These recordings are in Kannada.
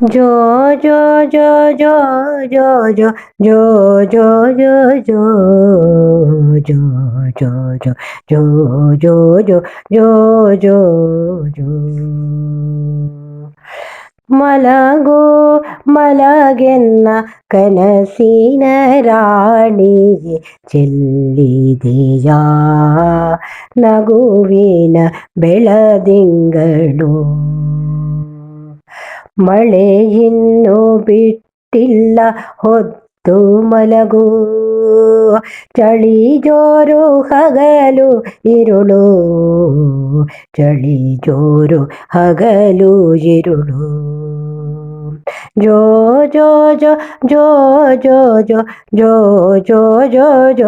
ಜೋ ಜೋ ಜೋ ಜೋ ಜೋ ಜೋ ಜೋ ಜೋ ಜೋ ಜೋ ಜೋ ಜೋ ಜೋ ಜೋ ಜೋ ಜೋ ಜೋ ಜೋ ಜೋ ಮಲಗೋ ಮಲಗೆನ್ನ ಕನಸಿನ ರಾಣಿಗೆ ಚೆಲ್ಲಿದೆಯಾ ನಗುವಿನ ಬೆಳದಿಂಗಳು ಮಳೆ ಇನ್ನು ಬಿಟ್ಟಿಲ್ಲ ಹೊತ್ತು ಮಲಗು ಚಳಿ ಜೋರು ಹಗಲು ಇರುಳು ಚಳಿ ಜೋರು ಹಗಲು ಇರುಳು ಜೋ ಜೋ ಜೋ ಜೋ ಜೋ ಜೋ ಜೋ ಜೋ ಜೋ ಜೋ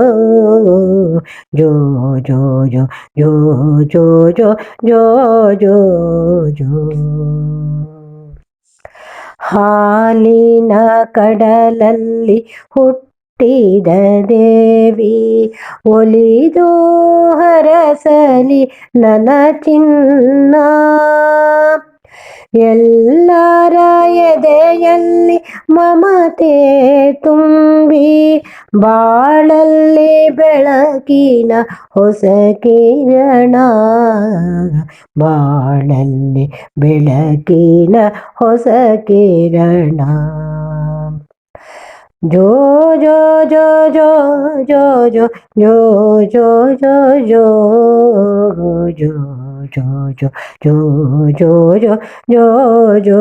ಜೋ ಜೋ ಜೋ ಜೋ ಜೋ ಜೋ ಜೋ ಜೋ ಹಾಲಿನ ಕಡಲಲ್ಲಿ ಹುಟ್ಟಿದ ದೇವಿ ಒಲಿದು ಹರಸಲಿ ನನ್ನ ಚಿನ್ನ. ಎಲ್ಲರ ಎದೆಯಲ್ಲಿ ಮಮತೆ ತುಂಬಿ ಬಾಳಲ್ಲಿ ಬೆಳಕಿನ ಹೊಸ ಕಿರಣ ಬಾಳಲ್ಲಿ ಬೆಳಕಿನ ಹೊಸ ಕಿರಣ ಜೋ ಜೋ ಜೋ ಜೋ ಜೋ ಜೋ ಜೋ ಜೋ ಜೋ ಜೋ ಜೋ ಜೋ ಜೋ ಜೋ ಜೋ ಜೋ ಜೋ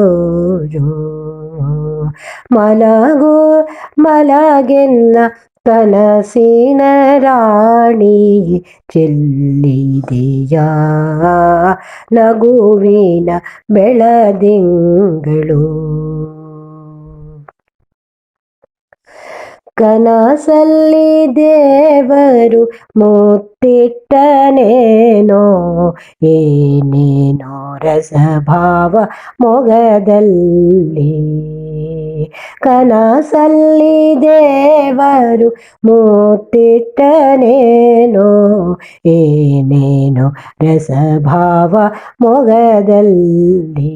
ಜೋ ಮಲಗು ಮಲಗೆಲ್ಲ ಕನಸಿನ ರಾಣಿ ಚೆಲ್ಲಿದೆಯ? ನಗುವಿನ ಬೆಳದಿಂಗಳು ಕನಸಲ್ಲಿ ದೇವರು ಮುತ್ತಿಟ್ಟನೇನೋ ಏನೇನೋ ರಸಭಾವ ಮೊಗದಲ್ಲಿ ಕನಸಲ್ಲಿ ದೇವರು ಮುತ್ತಿಟ್ಟನೇನೋ ಏನೇನೋ ರಸಭಾವ ಮೊಗದಲ್ಲಿ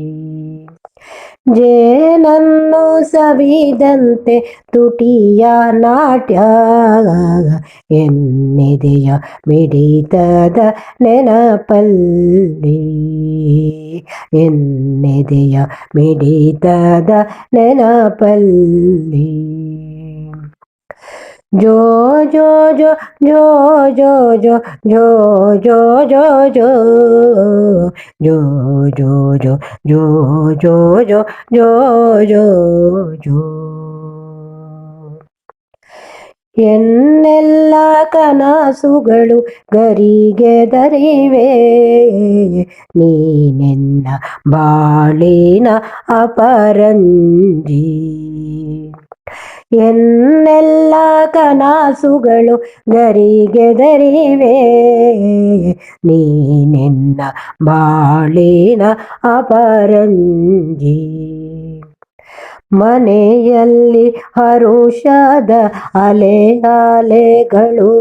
ಜೇನನ್ನು ಸವಿದಂತೆ ತುಟಿಯ ನಾಟ್ಯ ಎನ್ನಿದೆಯ ಮಿಡಿತದ ನೆನಪಲ್ಲಿ ಎನ್ನಿದೆಯ ಮಿಡಿತದ ನೆನಪಲ್ಲಿ ಜೋ ಜೋ ಜೋ ಜೋ ಜೋ ಜೋ ಜೋ ಜೋ ಜೋ ಜೋ ಜೋ ಜೋ ಜೋ ಜೋ ಜೋ ಜೋ ಜೋ ಜೋ ಎನ್ನೆಲ್ಲ ಕನಸುಗಳು ಗರಿಗೆದರಿವೆ ನೀನೆನ್ನ ಬಾಳಿನ ಅಪರಂಜಿ ಎನ್ನೆಲ್ಲ ಕನಸುಗಳು ಗರಿಗೆದರಿವೆ ನೀನೆನ್ನ ಬಾಳಿನ ಅಪರಂಜಿ ಮನೆಯಲ್ಲಿ ಹರುಷದ ಅಲೆ ಅಲೆಗಳು.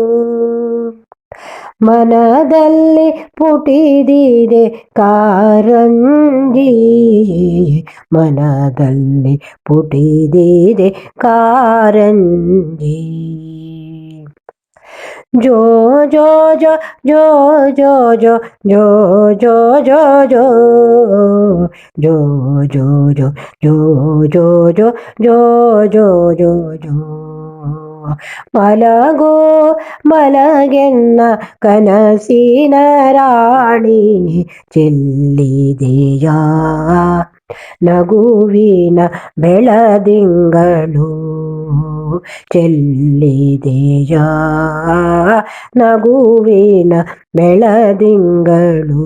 ಮನದಲ್ಲಿ ಪುಟಿದಿದೆ ಕಾರಂಜಿ ಮನದಲ್ಲಿ ಪುಟಿದಿದೆ ಕಾರಂಜಿ ಜೋ ಜೋ ಜೋ ಜೋ ಜೋ ಜೋ ಜೋ ಜೋ ಜೋ ಜೋ ಜೋ ಜೋ ಜೋ ಜೋ ಜೋ ಜೋ ಜೋ ಜೋ ಜೋ ಮಲಗೋ ಮಲಗೆನ್ನ ಕನಸಿನ ರಾಣಿ ಚೆಲ್ಲಿದೆಯಾ ನಗುವಿನ ಬೆಳದಿಂಗಳು ಚೆಲ್ಲಿದೆಯಾ ನಗುವಿನ ಬೆಳದಿಂಗಳು